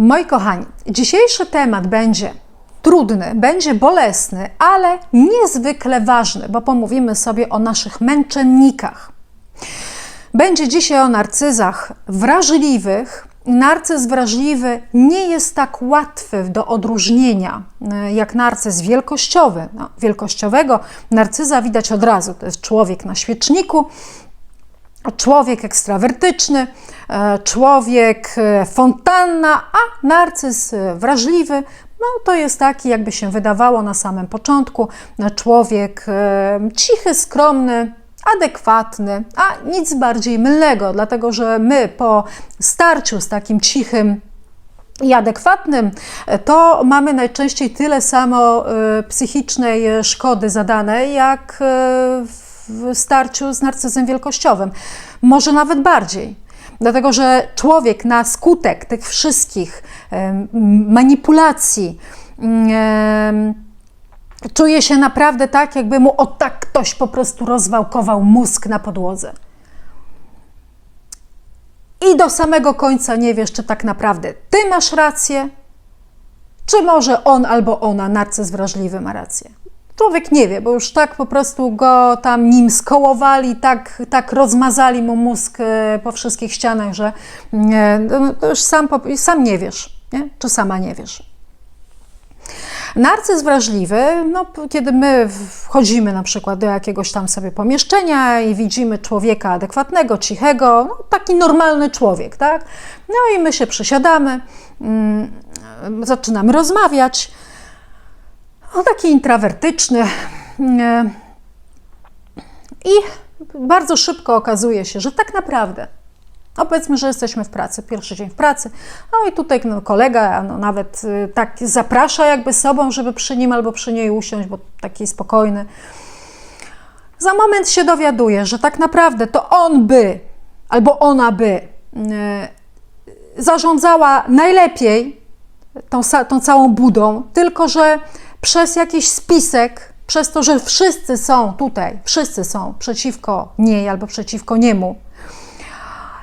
Moi kochani, dzisiejszy temat będzie trudny, będzie bolesny, ale niezwykle ważny, bo pomówimy sobie o naszych męczennikach. Będzie dzisiaj o narcyzach wrażliwych. Narcyz wrażliwy nie jest tak łatwy do odróżnienia e, jak narcyz wielkościowy. No, wielkościowego narcyza widać od razu. To jest człowiek na świeczniku, człowiek ekstrawertyczny, e, człowiek e, fontanna, a narcyz wrażliwy. No, to jest taki, jakby się wydawało na samym początku, człowiek cichy, skromny, adekwatny, a nic bardziej mylnego, dlatego że my po starciu z takim cichym i adekwatnym, to mamy najczęściej tyle samo e, psychicznej szkody zadanej, jak e, w starciu z narcyzem wielkościowym. Może nawet bardziej. Dlatego, że człowiek na skutek tych wszystkich manipulacji, Czuje się naprawdę tak, jakby mu o tak ktoś po prostu rozwałkował mózg na podłodze. I do samego końca nie wiesz, czy tak naprawdę ty masz rację, czy może on albo ona, narcyz wrażliwy, ma rację. Człowiek nie wie, bo już tak po prostu go tam nim skołowali, tak, tak rozmazali mu mózg e, po wszystkich ścianach, że nie, no, to już sam, sam nie wiesz, nie? czy sama nie wiesz. Narcyz wrażliwy, no, kiedy my wchodzimy na przykład do jakiegoś tam sobie pomieszczenia i widzimy człowieka adekwatnego, cichego, no, taki normalny człowiek, tak? No i my się przysiadamy, mm, zaczynamy rozmawiać. No, taki intrawertyczny. Mm, I bardzo szybko okazuje się, że tak naprawdę no powiedzmy, że jesteśmy w pracy, pierwszy dzień w pracy, no i tutaj no, kolega no, nawet y, tak zaprasza jakby sobą, żeby przy nim albo przy niej usiąść, bo taki spokojny. Za moment się dowiaduje, że tak naprawdę to on by albo ona by y, zarządzała najlepiej tą, tą całą budą, tylko że przez jakiś spisek, przez to, że wszyscy są tutaj, wszyscy są przeciwko niej albo przeciwko niemu,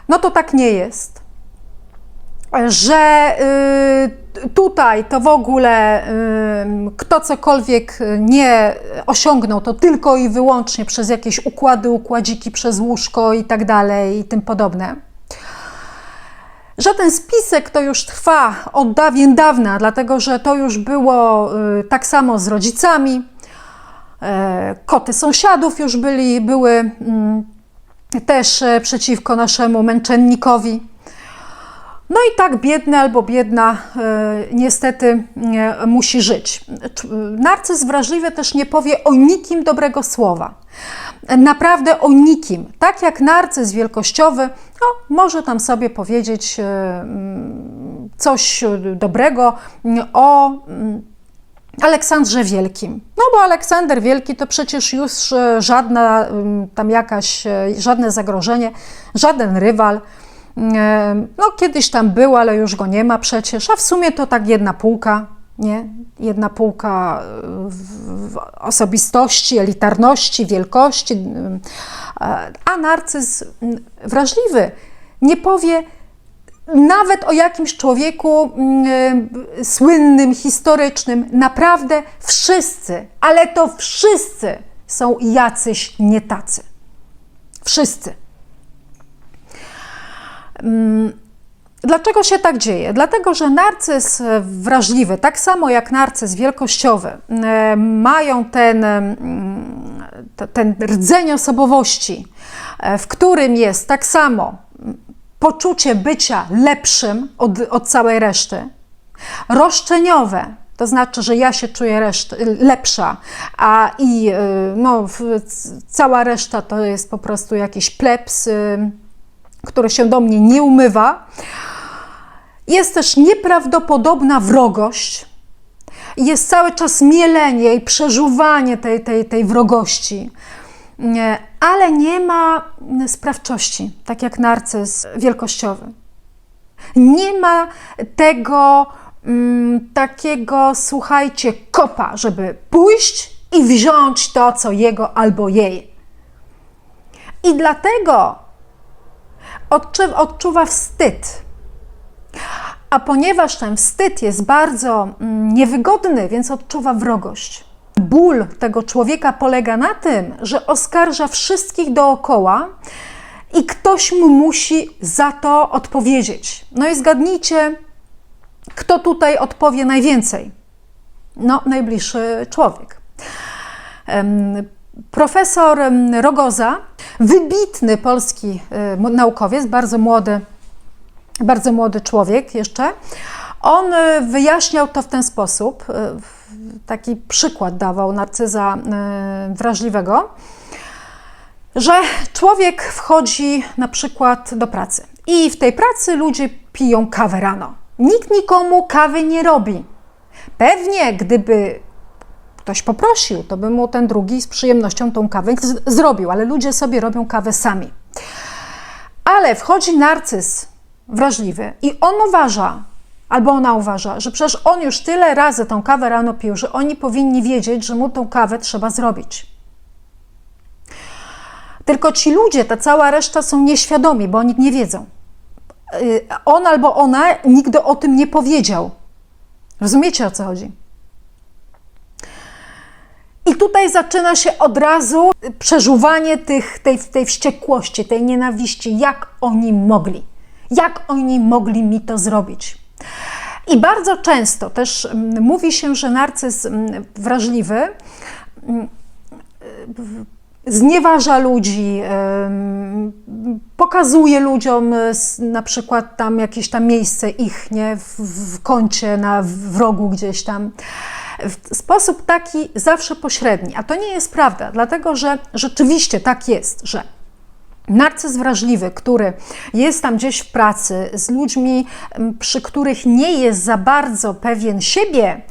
no to tak nie jest. Że y, tutaj to w ogóle y, kto cokolwiek nie osiągnął, to tylko i wyłącznie przez jakieś układy, układziki, przez łóżko i tak dalej i tym podobne. Że ten spisek to już trwa od dawien dawna, dlatego że to już było y, tak samo z rodzicami. E, koty sąsiadów już byli, były mm, też e, przeciwko naszemu męczennikowi. No i tak biedny albo biedna e, niestety musi żyć. Narcyz wrażliwy też nie powie o nikim dobrego słowa. Naprawdę o nikim. Tak jak narcyz wielkościowy, no, może tam sobie powiedzieć mm, coś dobrego o mm, Aleksandrze Wielkim. No bo Aleksander Wielki to przecież już e, żadna tam jakaś, e, żadne zagrożenie, żaden rywal. E, no kiedyś tam był, ale już go nie ma przecież, a w sumie to tak jedna półka, nie? Jedna półka osobistości, elitarności, wielkości. A narcyz wrażliwy nie powie, nawet o jakimś człowieku mm, y, słynnym, historycznym, naprawdę wszyscy, ale to wszyscy są jacyś nie tacy. Wszyscy. Dlaczego się tak dzieje? Dlatego, że narcyz wrażliwy, tak samo jak narcyz wielkościowy, y, mają ten, mm, ten rdzeń osobowości, y, w którym jest tak samo poczucie bycia lepszym od, od całej reszty. Roszczeniowe, to znaczy, że ja się czuję reszty, lepsza, a i y, no, cała reszta to jest po prostu jakiś plebs, y, który się do mnie nie umywa. Jest też nieprawdopodobna wrogość. Jest cały czas mielenie i przeżuwanie tej, tej, tej wrogości ale nie ma sprawczości, tak jak narcyz wielkościowy. Nie ma tego mm, takiego, słuchajcie, kopa, żeby pójść i wziąć to, co jego albo jej. I dlatego odczuwa wstyd. A ponieważ ten wstyd jest bardzo mm, niewygodny, więc odczuwa wrogość. Ból tego człowieka polega na tym, że oskarża wszystkich dookoła i ktoś mu musi za to odpowiedzieć. No i zgadnijcie, kto tutaj odpowie najwięcej? No, najbliższy człowiek. Profesor Rogoza, wybitny polski e, naukowiec, bardzo młody, bardzo młody człowiek jeszcze, on e, wyjaśniał to w ten sposób, e, taki przykład dawał narcyza e, wrażliwego, że człowiek wchodzi na przykład do pracy i w tej pracy ludzie piją kawę rano. Nikt nikomu kawy nie robi. Pewnie, gdyby ktoś poprosił, to by mu ten drugi z przyjemnością tą kawę zrobił, ale ludzie sobie robią kawę sami. Ale wchodzi narcyz wrażliwy i on uważa, albo ona uważa, że przecież on już tyle razy tą kawę rano pił, że oni powinni wiedzieć, że mu tą kawę trzeba zrobić. Tylko ci ludzie, ta cała reszta są nieświadomi, bo oni nie wiedzą. Y, On albo ona nigdy o tym nie powiedział. Rozumiecie o co chodzi? I tutaj zaczyna się od razu przeżuwanie tych, tej, tej wściekłości, tej nienawiści. Jak oni mogli? Jak oni mogli mi to zrobić? I bardzo często też mm, mówi się, że narcyz mm, wrażliwy mm, w- znieważa ludzi, pokazuje ludziom e, na przykład tam jakieś tam miejsce ich, nie, w, w kącie, na w rogu gdzieś tam. W sposób taki zawsze pośredni, a to nie jest prawda, dlatego że rzeczywiście tak jest, że Narcyz wrażliwy, który jest tam gdzieś w pracy z ludźmi, przy których nie jest za bardzo pewien siebie,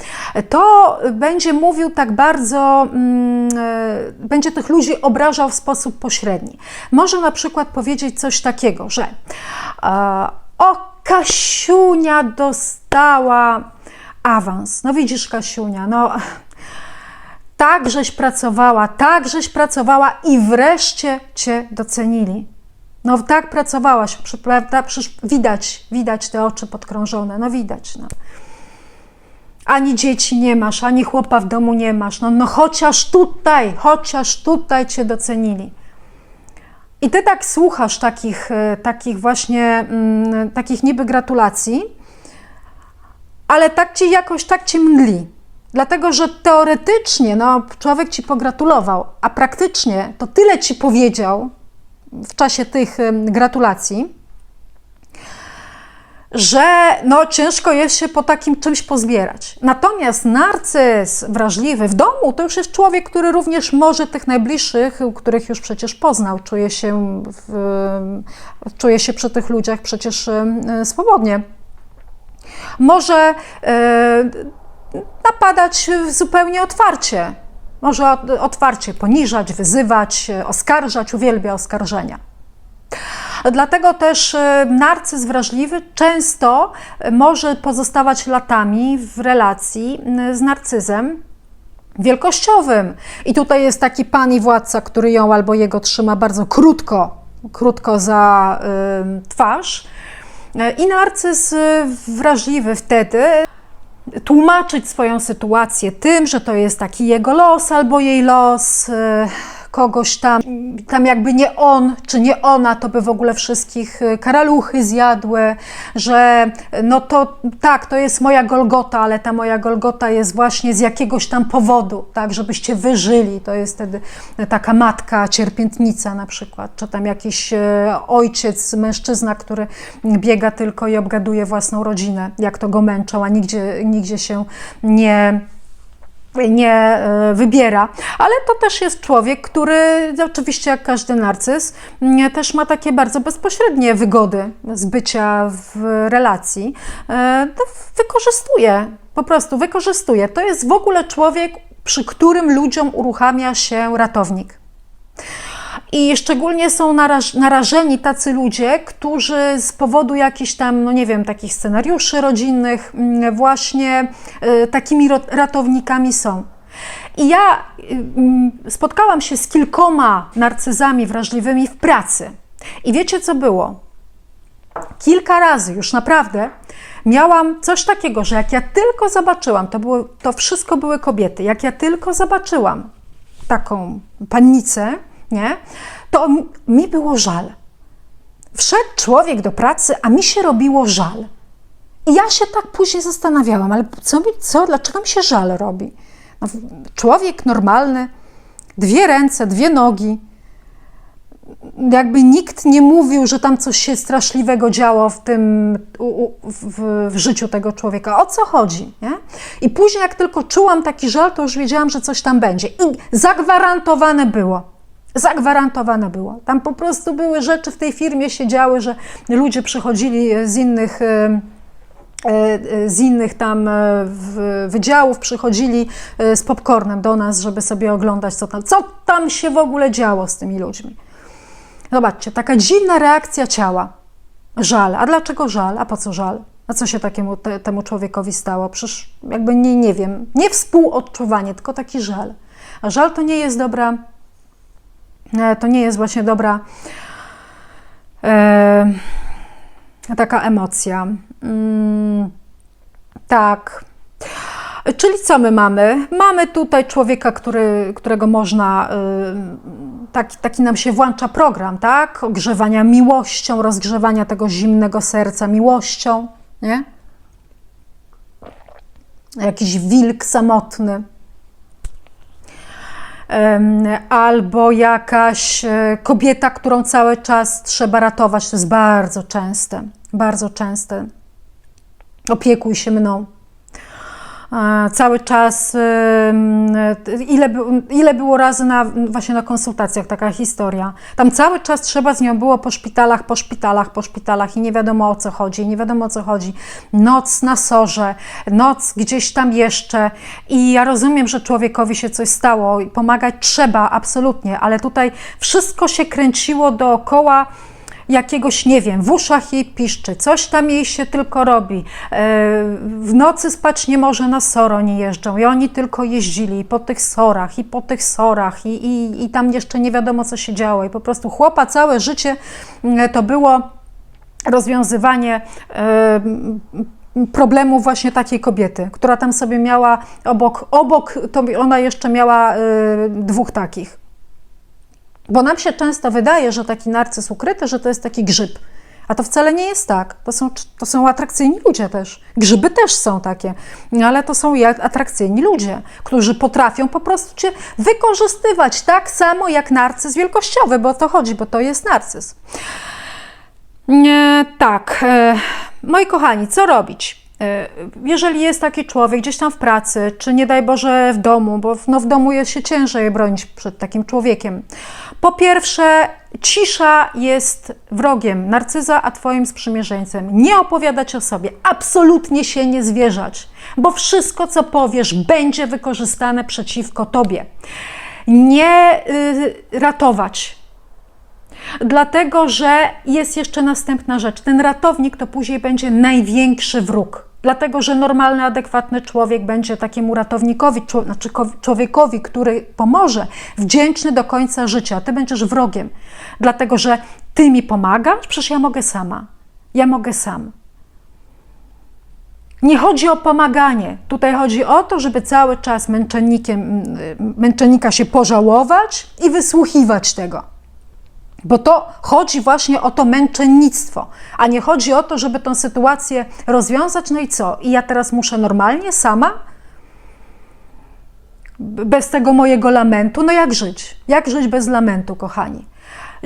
to będzie mówił tak bardzo, mm, e, będzie tych ludzi obrażał w sposób pośredni. Może na przykład powiedzieć coś takiego, że e, o, Kasiunia dostała awans. No widzisz, Kasiunia, no tak żeś pracowała, tak żeś pracowała i wreszcie cię docenili. No tak pracowałaś, prawda? Przecież widać, widać te oczy podkrążone, no widać. No. Ani dzieci nie masz, ani chłopa w domu nie masz, no, no chociaż tutaj, chociaż tutaj cię docenili. I ty tak słuchasz takich, e, takich właśnie, mm, takich niby gratulacji, ale tak ci jakoś tak cię mdli. Dlatego, że teoretycznie no, człowiek ci pogratulował, a praktycznie to tyle ci powiedział w czasie tych gratulacji, że no, ciężko jest się po takim czymś pozbierać. Natomiast narcyz wrażliwy w domu to już jest człowiek, który również może tych najbliższych, których już przecież poznał, czuje się, w, czuje się przy tych ludziach przecież swobodnie. Może e, napadać zupełnie otwarcie. Może ot- otwarcie poniżać, wyzywać, e, oskarżać, uwielbia oskarżenia. Dlatego też e, narcyz wrażliwy często może pozostawać latami w relacji z narcyzem wielkościowym. I tutaj jest taki pan i władca, który ją albo jego trzyma bardzo krótko, krótko za y, twarz. I narcyz y, wrażliwy wtedy tłumaczyć swoją sytuację tym, że to jest taki jego los albo jej los, e, kogoś tam, tam jakby nie on czy nie ona, to by w ogóle wszystkich e, karaluchy zjadły, że no to tak, to jest moja Golgota, ale ta moja Golgota jest właśnie z jakiegoś tam powodu, tak, żebyście wyżyli. To jest wtedy taka matka cierpiętnica na przykład, czy tam jakiś e, ojciec, mężczyzna, który biega tylko i obgaduje własną rodzinę, jak to go męczą, a nigdzie, nigdzie się nie nie e, wybiera, ale to też jest człowiek, który oczywiście jak każdy narcyz nie, też ma takie bardzo bezpośrednie wygody z bycia w relacji. E, wykorzystuje, po prostu wykorzystuje. To jest w ogóle człowiek, przy którym ludziom uruchamia się ratownik. I szczególnie są naraż, narażeni tacy ludzie, którzy z powodu jakichś tam, no nie wiem, takich scenariuszy rodzinnych, mm, właśnie y, takimi ratownikami są. I ja y, mm, spotkałam się z kilkoma narcyzami wrażliwymi w pracy. I wiecie, co było? kilka razy już naprawdę miałam coś takiego, że jak ja tylko zobaczyłam, to, było, to wszystko były kobiety, jak ja tylko zobaczyłam taką pannicę, nie, to mi- było żal. Wszedł człowiek do pracy, a mi się robiło żal. I ja się tak później zastanawiałam, ale co, co dlaczego mi się żal robi? No, człowiek normalny, dwie ręce, dwie nogi. Jakby nikt nie mówił, że tam coś się straszliwego działo w tym, w, w życiu tego człowieka. O co chodzi? Nie? I później, jak tylko czułam taki żal, to już wiedziałam, że coś tam będzie. I zagwarantowane było. Zagwarantowane było. Tam po prostu były rzeczy w tej firmie się działy, że ludzie przychodzili z innych. em, e, z innych tam e, wydziałów przychodzili e, z popcornem do nas, żeby sobie oglądać, co tam, co tam się w ogóle działo z tymi ludźmi. Zobaczcie, taka dziwna reakcja ciała. Żal. A dlaczego żal? A po co żal? A co się takiemu te, temu człowiekowi stało? Przecież jakby nie, nie wiem, nie współodczuwanie, tylko taki żal. A żal to nie jest dobra, e, to nie jest właśnie dobra e, taka emocja. Mm, tak. Czyli co my mamy? Mamy tutaj człowieka, który, którego można, y, taki, taki nam się włącza program, tak? Ogrzewania miłością, rozgrzewania tego zimnego serca miłością, nie? Jakiś wilk samotny. Albo jakaś e, kobieta, którą cały czas trzeba ratować. To jest bardzo częste, bardzo częste. Opiekuj się mną. Cały czas, em, ile, ile było razy na, właśnie na konsultacjach taka historia. Tam cały czas trzeba z nią było po szpitalach, po szpitalach, po szpitalach i nie wiadomo o co chodzi, nie wiadomo o co chodzi. Noc na sorze, noc gdzieś tam jeszcze i ja rozumiem, że człowiekowi się coś stało i pomagać trzeba, absolutnie, ale tutaj wszystko się kręciło dookoła jakiegoś, nie wiem, w uszach jej piszczy, coś tam jej się tylko robi. E, W nocy spać nie może, na soro nie jeżdżą i oni tylko jeździli po tych sorach i po tych sorach i, i, i tam jeszcze nie wiadomo, co się działo i po prostu chłopa całe życie mm, to było rozwiązywanie problemu właśnie takiej kobiety, która tam sobie miała obok, obok to ona jeszcze miała e, dwóch takich. Bo nam się często wydaje, że taki narcyz ukryty, że to jest taki grzyb. A to wcale nie jest tak. To są, to są atrakcyjni ludzie też. Grzyby też są takie, No, ale to są atrakcyjni ludzie, którzy potrafią po prostu cię wykorzystywać tak samo jak narcyz wielkościowy, bo o to chodzi, bo to jest narcyz. Nie, tak. E, moi kochani, co robić? E, Jeżeli jest taki człowiek gdzieś tam w pracy, czy nie daj Boże w domu, bo w- no w domu jest się ciężej bronić przed takim człowiekiem. Po pierwsze, cisza jest wrogiem narcyza, a twoim sprzymierzeńcem. Nie opowiadać o sobie, absolutnie się nie zwierzać, bo wszystko, co powiesz, będzie wykorzystane przeciwko tobie. Nie y, ratować, Dlatego, że jest jeszcze następna rzecz. Ten ratownik to później będzie największy wróg. Dlatego, że normalny, adekwatny człowiek będzie takiemu ratownikowi, znaczy ko- człowiekowi, który pomoże, wdzięczny do końca życia. Ty będziesz wrogiem. Dlatego, że ty mi pomagasz, przecież ja mogę sama. Ja mogę sam. Nie chodzi o pomaganie. Tutaj chodzi o to, żeby cały czas męczennikiem, męczennika się pożałować i wysłuchiwać tego. Bo to chodzi właśnie o to męczennictwo, a nie chodzi o to, żeby tę sytuację rozwiązać. No i co? I ja teraz muszę normalnie, sama? Bez tego mojego lamentu? No jak żyć? Jak żyć bez lamentu, kochani?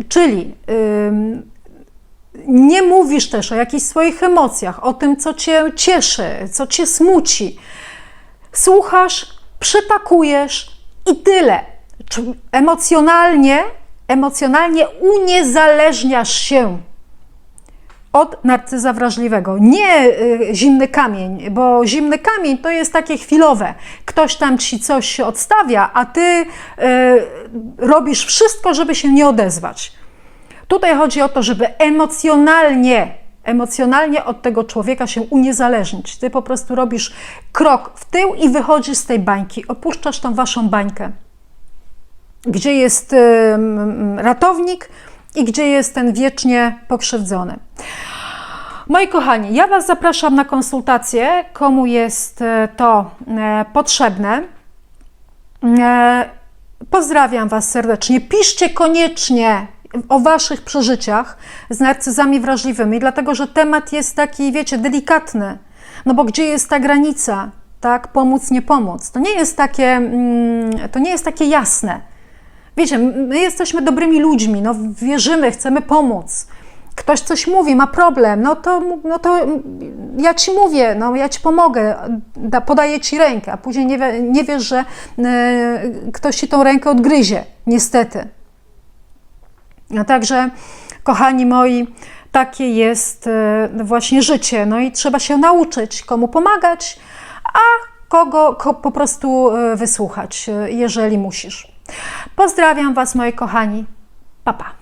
Czyli ym, nie mówisz też o jakichś swoich emocjach, o tym, co cię cieszy, co cię smuci. Słuchasz, przytakujesz i tyle. Emocjonalnie, emocjonalnie uniezależniasz się od narcyza wrażliwego. Nie y, zimny kamień, bo zimny kamień to jest takie chwilowe. Ktoś tam ci coś odstawia, a ty y, robisz wszystko, żeby się nie odezwać. Tutaj chodzi o to, żeby emocjonalnie, emocjonalnie od tego człowieka się uniezależnić. Ty po prostu robisz krok w tył i wychodzisz z tej bańki, opuszczasz tą waszą bańkę, gdzie jest ratownik i gdzie jest ten wiecznie pokrzywdzony. Moi kochani, ja Was zapraszam na konsultację, komu jest e, to e, potrzebne. E, Pozdrawiam Was serdecznie. Piszcie koniecznie o Waszych przeżyciach z narcyzami wrażliwymi, dlatego że temat jest taki, wiecie, delikatny. No bo gdzie jest ta granica, tak? Pomóc, nie pomóc. To nie jest takie, mm, to nie jest takie jasne. Wiecie, my jesteśmy dobrymi ludźmi, no wierzymy, chcemy pomóc. Ktoś coś mówi, ma problem, no to, no to ja ci mówię, no ja ci pomogę, da, podaję ci rękę, a później nie, nie wiesz, że e, ktoś ci tą rękę odgryzie, niestety. No także, kochani moi, takie jest e, właśnie życie. No i trzeba się nauczyć, komu pomagać, a kogo ko, po prostu e, wysłuchać, jeżeli musisz. Pozdrawiam Was, moi kochani. Pa, pa.